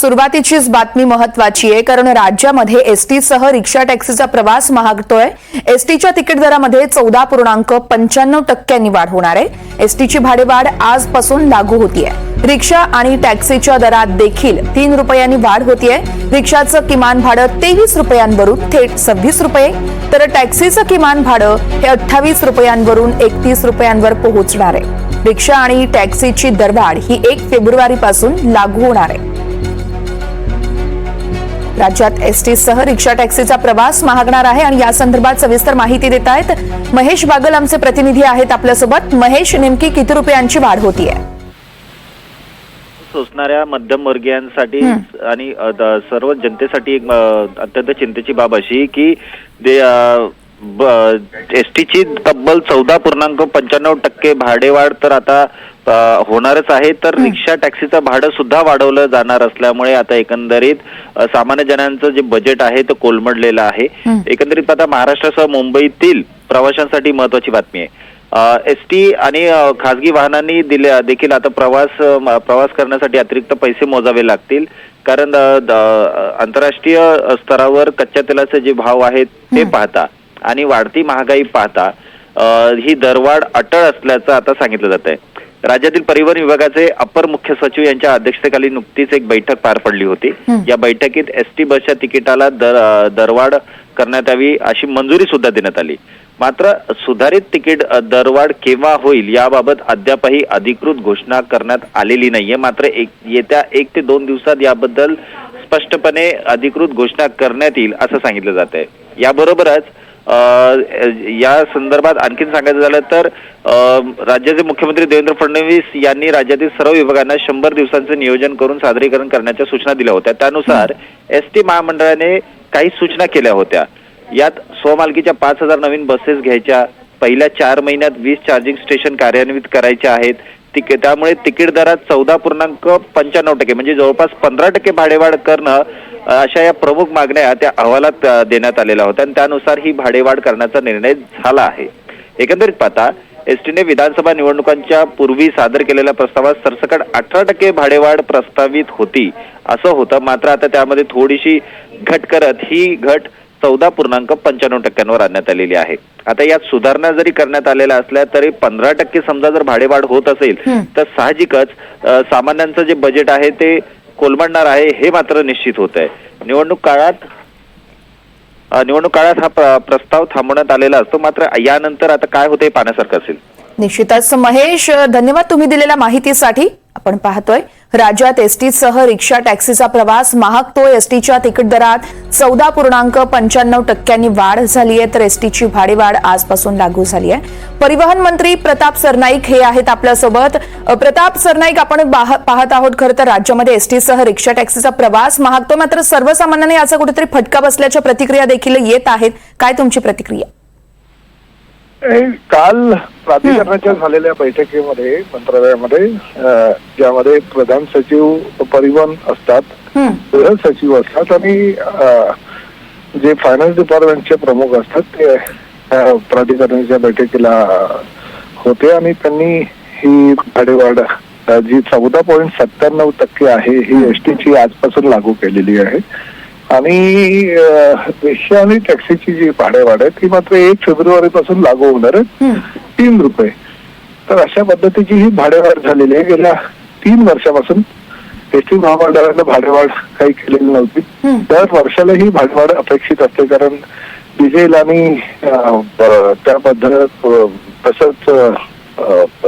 सुरुवातीचीच बातमी महत्वाची आहे कारण राज्यामध्ये एसटीसह रिक्षा टॅक्सीचा प्रवास महागतोय. एसटीच्या तिकीट दरामध्ये चौदा पूर्णांक पंच्याण्णव टक्क्यांनी वाढ होणार आहे. एसटीची भाडेवाढ आजपासून लागू होतीये. रिक्षा आणि टॅक्सीच्या दरात देखील तीन रुपयांनी वाढ होतीये. रिक्षाचं किमान भाडं तेवीस रुपयांवरून थेट सव्वीस रुपये. तर टॅक्सीचं किमान भाडं हे अठ्ठावीस रुपयांवरून एकतीस रुपयांवर पोहोचणार आहे. रिक्षा आणि टॅक्सीची दरवाढ ही एक फेब्रुवारीपासून लागू होणार आहे. राज्यात एसटी सह रिक्षा टॅक्सीचा प्रवास महागणार आहे आणि या संदर्भात सविस्तर माहिती देत आहेत महेश बागल आमचे प्रतिनिधी आहेत आपल्यासोबत. महेश नेमकी किती रुपयांची वाढ होतीये? सोसणाऱ्या मध्यमवर्गीयांसाठी आणि सर्व जनतेसाठी एक अत्यंत चिंतेची बाब अशी की ते एस टीची तब्बल चौदा पूर्णांक पंच्याण्णव टक्के भाडेवाढ तर आता होणारच आहे. तर रिक्षा टॅक्सीचं भाडं सुद्धा वाढवलं जाणार असल्यामुळे आता एकंदरीत सामान्य जनांचं जे बजेट आहे ते कोलमडलेलं आहे. एकंदरीत आता महाराष्ट्रासह मुंबईतील प्रवाशांसाठी महत्वाची बातमी आहे. एस टी आणि खासगी वाहनांनी दिल्या देखील आता प्रवास प्रवास करण्यासाठी अतिरिक्त पैसे मोजावे लागतील. कारण आंतरराष्ट्रीय स्तरावर कच्च्या तेलाचे जे भाव आहेत ते पाहता आणि वाढती महागाई पाहता ही दरवाढ अटळ असल्याचं आता सांगितलं जात आहे राज्यातील परिवहन विभागाचे अपर मुख्य सचिव यांच्या अध्यक्षतेखाली नुकतीच एक बैठक पार पडली होती. या बैठकीत एस टी बसच्या तिकिटाला दर दरवाढ करण्यात यावी अशी मंजुरी सुद्धा देण्यात आली. मात्र सुधारित तिकीट दरवाढ केव्हा होईल याबाबत अद्यापही अधिकृत घोषणा करण्यात आलेली नाहीये. मात्र एक येत्या एक ते दोन दिवसात याबद्दल स्पष्टपणे अधिकृत घोषणा करण्यात येईल असं सांगितलं जात आहे याबरोबरच या संदर्भात आणखीन सांगायचं झालं तर राज्याचे मुख्यमंत्री देवेंद्र फडणवीस यांनी राज्यातील सर्व विभागांना शंभर दिवसांचं नियोजन करून सादरीकरण करण्याच्या सूचना दिल्या होत्या. त्यानुसार एस टी महामंडळाने काही सूचना केल्या होत्या. यात स्वमालकीच्या पाच हजार नवीन बसेस घ्यायच्या पहिल्या चार महिन्यात वीस चार्जिंग स्टेशन कार्यान्वित करायच्या आहेत. तिक त्यामुळे तिकीट दरात चौदा पूर्णांक पंच्याण्णव टक्के म्हणजे जवळपास पंधरा टक्के भाडेवाढ करणं अशा या प्रमुख मागण्या त्या अहवालात देण्यात आलेल्या होत्या. आणि त्यानुसार ही भाडेवाढ करण्याचा निर्णय झाला आहे. एकंदरीत पाहता एसटीने विधानसभा निवडणुकांच्या पूर्वी सादर केलेल्या प्रस्तावात सरसकट अठरा टक्के भाडेवाढ प्रस्तावित होती असं होतं. मात्र आता त्यामध्ये थोडीशी घट करत ही घट चौदा पूर्णांक पंच्याण्णव टक्क्यांवर आणण्यात आलेली आहे. आता यात सुधारणा जरी करण्यात आलेल्या असल्या तरी पंधरा टक्के समजा जर भाडेवाढ होत असेल तर साहजिकच सामान्यांचं जे बजेट आहे ते कोलमडणार आहे हे मात्र निश्चित होत आहे. निवडणूक काळात निवडणूक काळात हा प्रस्ताव थांबवण्यात आलेला असतो. मात्र यानंतर आता काय होते पाहण्यासारखं असेल. निश्चितच. महेश धन्यवाद तुम्ही दिलेल्या माहितीसाठी. आपण पाहतोय राज्यात एसटीसह रिक्षा टॅक्सीचा प्रवास महागतोय एसटीच्या तिकीट दरात. चौदा पूर्णांक पंच्याण्णव टक्क्यांनी वाढ झाली आहे तर एसटीची भाडेवाढ आजपासून लागू झाली आहे. परिवहन मंत्री प्रताप सरनाईक हे आहेत आपल्यासोबत. प्रताप सरनाईक आपण पाहत आहोत खरं तर राज्यामध्ये एसटीसह रिक्षा टॅक्सीचा प्रवास महागतो मात्र सर्वसामान्यांना याचा कुठेतरी फटका बसल्याच्या प्रतिक्रिया देखील येत आहेत. काय तुमची प्रतिक्रिया? काल प्राधिकरणाच्या झालेल्या बैठकीमध्ये मंत्रालयामध्ये ज्यामध्ये प्रधान सचिव परिवहन असतात गृह सचिव असतात आणि जे फायनान्स डिपार्टमेंटचे प्रमुख असतात ते प्राधिकरणाच्या बैठकीला होते आणि त्यांनी ही भाडेवाढ जी चौदा पॉईंट सत्त्याण्णव टक्के आहे ही एसटीची आजपासून लागू केलेली आहे. आणि रिक्षा आणि टॅक्सीची जी भाडेवाढ आहे ती मात्र एक फेब्रुवारी पासून लागू होणार आहे. तीन रुपये. तर अशा पद्धतीची ही भाडेवाढ झालेली आहे. गेल्या तीन वर्षापासून एसटी महामंडळानं भाडेवाढ काही केलेली नव्हती. दर वर्षाला ही भाडेवाढ अपेक्षित असते. कारण डिझेल आणि त्या पद्धत तसंच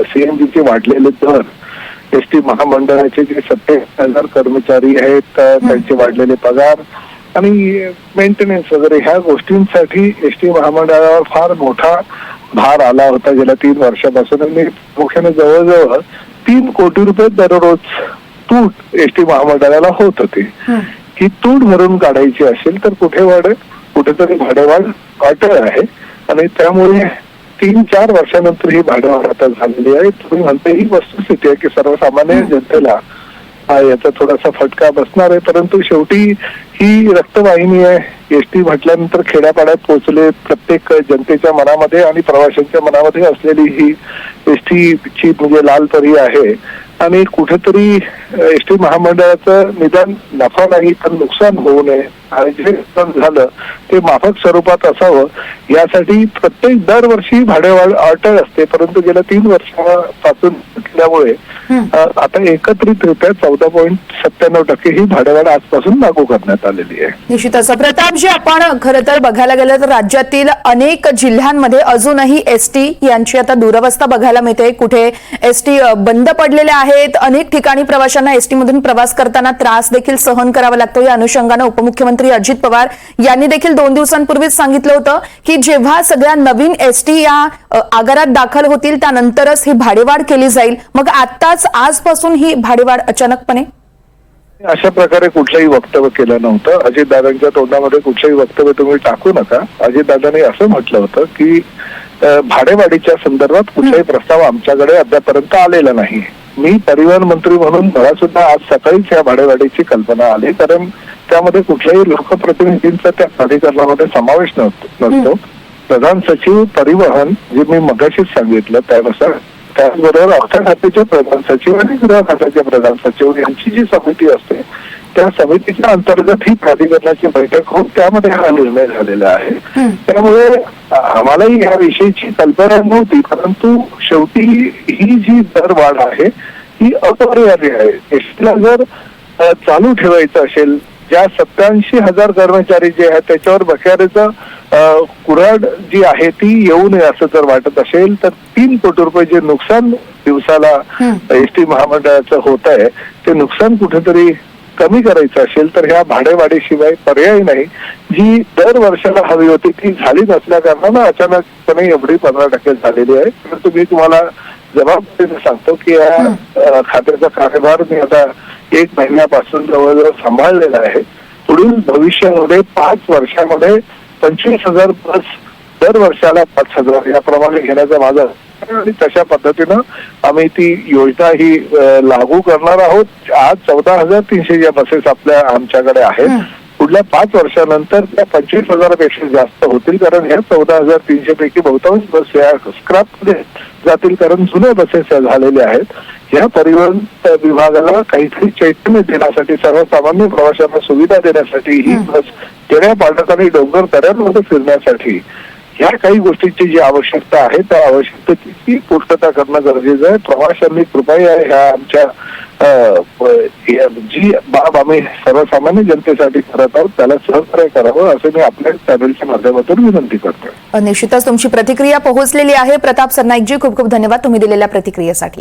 सीएनजीचे वाढलेले दर एस टी महामंडळाचे जे सत्तेचाळीस हजार कर्मचारी आहेत त्यांचे वाढलेले पगार आणि मेंटेनन्स वगैरे ह्या गोष्टींसाठी एस टी महामंडळावर फार मोठा भार आला होता गेल्या तीन वर्षापासून. आणि मुख्याने जवळजवळ तीन कोटी रुपये दररोज तूट एस टी महामंडळाला होत होती. हं. तूट भरून काढायची असेल तर कुठे वाढ कुठेतरी भाडेवाढ अटळ आहे. आणि त्यामुळे तीन चार वर्षानंतर ही भाडेवाढ आता झालेली आहे. तुम्ही म्हणते ही वस्तुस्थिती आहे की सर्वसामान्य जनतेला हा याचा थोडासा फटका बसणार आहे. परंतु शेवटी ही रक्तवाहिनी आहे. एसटी म्हटल्यानंतर खेड्यापाड्यात पोहोचले प्रत्येक जनतेच्या मनामध्ये आणि प्रवाशांच्या मनामध्ये असलेली ही एसटीची म्हणजे लाल परी आहे. आणि कुठेतरी एस टी महामंडळाचं निदान नफा नाही तर नुकसान होऊ नये. आणि जे नुकसान झालं ते माफक स्वरूपात असावं. यासाठी प्रत्येक दरवर्षी भाडेवाढ अटळ असते. परंतु गेल्या तीन वर्षापासून असल्यामुळे आता एकत्रितरित्या चौदा पॉईंट सत्त्याण्णव टक्के ही भाडेवाढ आजपासून लागू करण्यात आलेली आहे. निश्चितच. प्रतापजी आपण खरं तर बघायला गेलं तर राज्यातील अनेक जिल्ह्यांमध्ये अजूनही एसटी यांची आता दुरवस्था बघायला मिळते. कुठे एसटी बंद पडलेल्या आहेत. अनेक ठिकाणी प्रवाशांना एसटी मधून प्रवास करताना त्रास देखील सहन करावा लागतो. या अनुषंगानं उपमुख्यमंत्री अजित पवार यांनी देखील दोन दिवसांपूर्वीच सांगितलं होतं की जेव्हा सगळ्या नवीन एसटी या आगारात दाखल होतील त्यानंतरच ही भाडेवाढ केली जाईल. मग आताच आजपासून ही भाडेवाढ अचानकपणे? अशा प्रकारे कुठलंही वक्तव्य केलं नव्हतं. अजितदादांच्या तोंडामध्ये कुठलंही वक्तव्य तुम्ही टाकू नका. अजितदादांनी असं म्हटलं होतं की भाडेवाढीच्या संदर्भात कुठलाही प्रस्ताव आमच्याकडे अद्यापर्यंत आलेला नाही. मी परिवहन मंत्री म्हणून मला सुद्धा आज सकाळीच या भाडेवाढीची कल्पना आली. कारण त्यामध्ये कुठल्याही लोकप्रतिनिधींचा त्या प्राधिकरणामध्ये समावेश नसतो नसतो प्रधान सचिव परिवहन जे मी मगाशीच सांगितलं त्यानुसार त्याचबरोबर अर्थ खात्याचे प्रधान सचिव आणि गृह खात्याचे प्रधान सचिव यांची जी समिती असते त्या समितीच्या अंतर्गत ही प्राधिकरणाची बैठक होऊन त्यामध्ये हा निर्णय झालेला आहे. त्यामुळे आम्हालाही या विषयीची कल्पना नव्हती परंतु शेवटी ही जी दरवाढ आहे ही अपरिहार्य आहे. एसटीला जर चालू ठेवायचं असेल ज्या सत्याऐंशी हजार कर्मचारी जे आहेत त्याच्यावर बख्यारेचं अ, कुऱ्हाड जी आहे ती येऊ नये असं जर वाटत असेल तर तीन कोटी रुपये जे नुकसान दिवसाला एस टी महामंडळाचं होत आहे ते नुकसान कुठेतरी कमी करायचं असेल तर ह्या भाडेवाढीशिवाय पर्याय नाही. जी दर वर्षाला हवी होती ती झाली नसल्या कारणानं अचानकपणे एवढी पंधरा टक्के झालेली आहे. परंतु मी तुम्हाला जबाबदारीने सांगतो की या खात्याचा कार्यभार मी आता एक महिन्यापासून जवळजवळ सांभाळलेला आहे. पुढील भविष्यामध्ये पाच वर्षामध्ये पंचवीस हजार बस दर वर्षाला पाच हजार याप्रमाणे घेण्याचा माझा आणि तशा पद्धतीनं आम्ही ती योजना ही लागू करणार आहोत. आज चौदा हजार तीनशे ज्या बसेस आपल्या आमच्याकडे आहेत. पुढल्या पाच वर्षानंतर त्या पंचवीस हजारापेक्षा जास्त होतील कारण ह्या चौदा हजार तीनशे पैकी बहुतांश बस या स्क्रॅपमध्ये जातील कारण जुन्या बसेस झालेल्या आहेत. या परिवहन विभागाला काहीतरी चैतन्य देण्यासाठी सर्वसामान्य प्रवाशांना सुविधा देण्यासाठी ही बस खेड्या पालटात आणि डोंगर दऱ्यांमध्ये फिरण्यासाठी ह्या काही गोष्टींची जी आवश्यकता आहे त्या आवश्यकतेची पूर्तता करणं गरजेचं आहे. प्रवाशांनी कृपया ह्या आमच्या जी बाब आम्ही सर्वसामान्य जनतेसाठी करत आहोत त्याला सहकार्य करावं असं मी आपल्या चॅनलच्या माध्यमातून विनंती करतो निश्चितच तुमची प्रतिक्रिया पोहोचलेली आहे. प्रताप सरनाईकजी खूप खूप धन्यवाद तुम्ही दिलेल्या प्रतिक्रियेसाठी.